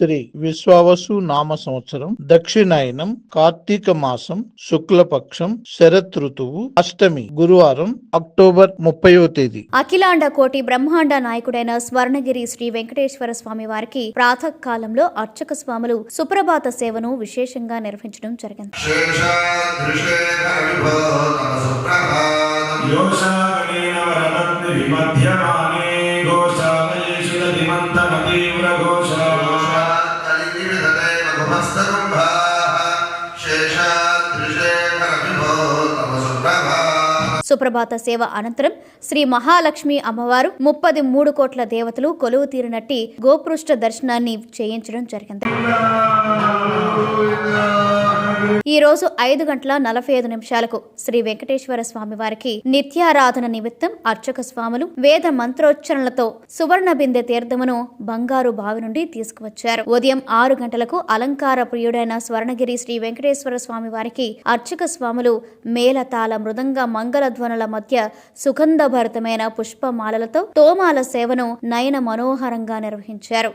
శ్రీ విశ్వావసు నామ సంవత్సరం దక్షిణాయనం కార్తీక మాసం శుక్లపక్షం శరత్ ఋతువు అష్టమి గురువారం అక్టోబర్ ముప్పయో తేదీ. అఖిలాండ కోటి బ్రహ్మాండ నాయకుడైన స్వర్ణగిరి శ్రీ వెంకటేశ్వర స్వామి వారికి ప్రాత కాలంలో అర్చక స్వాములు సుప్రభాత సేవను విశేషంగా నిర్వహించడం జరిగింది. యోషా గణేన విమధ్య సుప్రభాత సేవ అనంతరం శ్రీ మహాలక్ష్మి అమ్మవారు ముప్పది మూడు కోట్ల దేవతలు కొలువు తీరినట్టి గోపృష్ఠ దర్శనాన్ని చేయించడం జరిగింది. ఈ రోజు ఐదు గంటల నలభై ఐదు నిమిషాలకు శ్రీ వెంకటేశ్వర స్వామి వారికి నిత్యారాధన నిమిత్తం అర్చక స్వాములు వేద మంత్రోచ్చరణలతో సువర్ణ బిందె తీర్థమును బంగారు బావి నుండి తీసుకువచ్చారు. ఉదయం ఆరు గంటలకు అలంకార ప్రియుడైన స్వర్ణగిరి శ్రీ వెంకటేశ్వర స్వామి వారికి అర్చక స్వాములు మేళతాళ మృదంగ మంగళ ధ్వనుల మధ్య భారతమైన పుష్పమాలలతో తోమాల సేవను నయన మనోహరంగా నిర్వహించారు.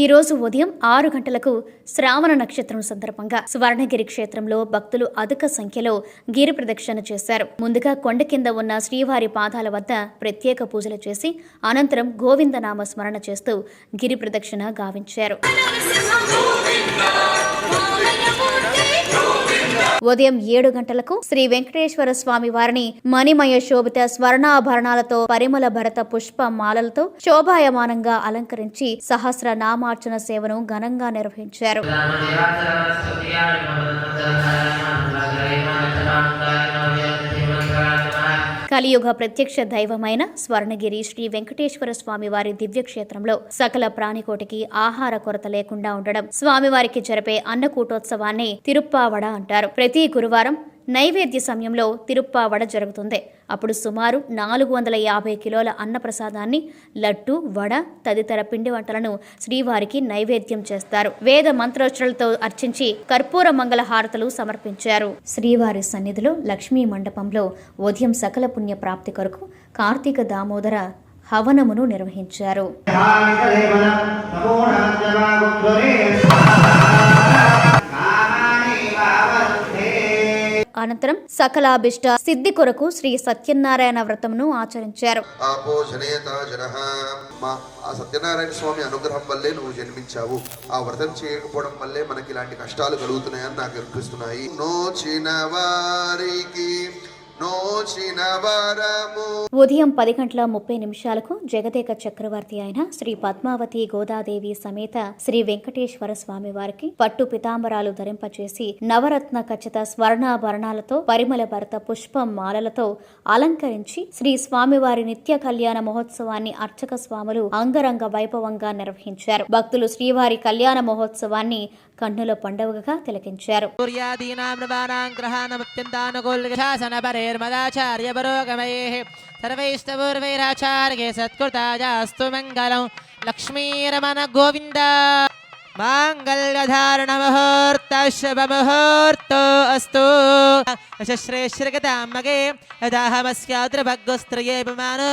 ఈ రోజు ఉదయం ఆరు గంటలకు శ్రావణ నక్షత్రం సందర్భంగా స్వర్ణగిరి క్షేత్రంలో భక్తులు అధిక సంఖ్యలో గిరి ప్రదక్షిణ చేశారు. ముందుగా కొండ కింద ఉన్న శ్రీవారి పాదాల వద్ద ప్రత్యేక పూజలు చేసి అనంతరం గోవిందనామ స్మరణ చేస్తూ గిరి ప్రదక్షిణ గావించారు. ఉదయం ఏడు గంటలకు శ్రీ వెంకటేశ్వర స్వామి వారిని మణిమయ శోభిత స్వర్ణాభరణాలతో పరిమళ భరత పుష్ప మాలలతో శోభాయమానంగా అలంకరించి సహస్ర నామార్చన సేవను ఘనంగా నిర్వహించారు. కలియుగ ప్రత్యక్ష దైవమైన స్వర్ణగిరి శ్రీ వెంకటేశ్వర స్వామి వారి దివ్యక్షేత్రంలో సకల ప్రాణికోటికి ఆహార కొరత లేకుండా ఉండడం స్వామివారికి జరిపే అన్నకూటోత్సవాన్ని తిరుప్పావడ అంటారు. ప్రతి గురువారం నైవేద్య సమయంలో తిరుప్పావడ జరుగుతుంది. అప్పుడు సుమారు నాలుగు వందల యాభై కిలోల అన్నప్రసాదాన్ని లడ్డు వడ తదితర పిండి వంటలను శ్రీవారికి నైవేద్యం చేస్తారు. వేద మంత్రోచ్చరణలతో అర్చించి కర్పూర మంగళ హారతలు సమర్పించారు. శ్రీవారి సన్నిధిలో లక్ష్మీ మండపంలో ఉదయం సకల పుణ్య ప్రాప్తి కొరకు కార్తీక దామోదర హవనమును నిర్వహించారు. అనంతరం సకలాభిష్ట సిద్ధి కొరకు శ్రీ సత్యనారాయణ వ్రతమును ఆచరించారు. ఆ సత్యనారాయణ స్వామి అనుగ్రహం వల్లే నువ్వు జన్మించావు. ఆ వ్రతం చేయకపోవడం వల్లే మనకి ఇలాంటి కష్టాలు కలుగుతున్నాయని నాకు అనిపిస్తున్నాయి. నోచిన వారికి ఉదయం పది గంటల ముప్పై నిమిషాలకు జగదేక చక్రవర్తి అయిన శ్రీ పద్మావతి గోదాదేవి సమేత శ్రీ వెంకటేశ్వర స్వామి వారికి పట్టు పితాంబరాలు ధరింపచేసి నవరత్న ఖచ్చిత స్వర్ణాభరణాలతో పరిమళ భరత పుష్ప మాలలతో అలంకరించి శ్రీ స్వామివారి నిత్య కళ్యాణ మహోత్సవాన్ని అర్చక స్వాములు అంగరంగ వైభవంగా నిర్వహించారు. భక్తులు శ్రీవారి కళ్యాణ మహోత్సవాన్ని కన్నుల పండుగగా తిలకించారు. निर्मदाचार्यपरोगमयेः सर्वैस्तपूर्वैराचार्ये सत्कृतायास्तु मङ्गलं लक्ष्मीरमणगोविन्द। माङ्गल्यधारणमुहूर्तशुभमुहूर्तो अस्तु। यशश्रेश्रगतां मगे यदाहमस्याद्रभग्गस्त्रये विमानो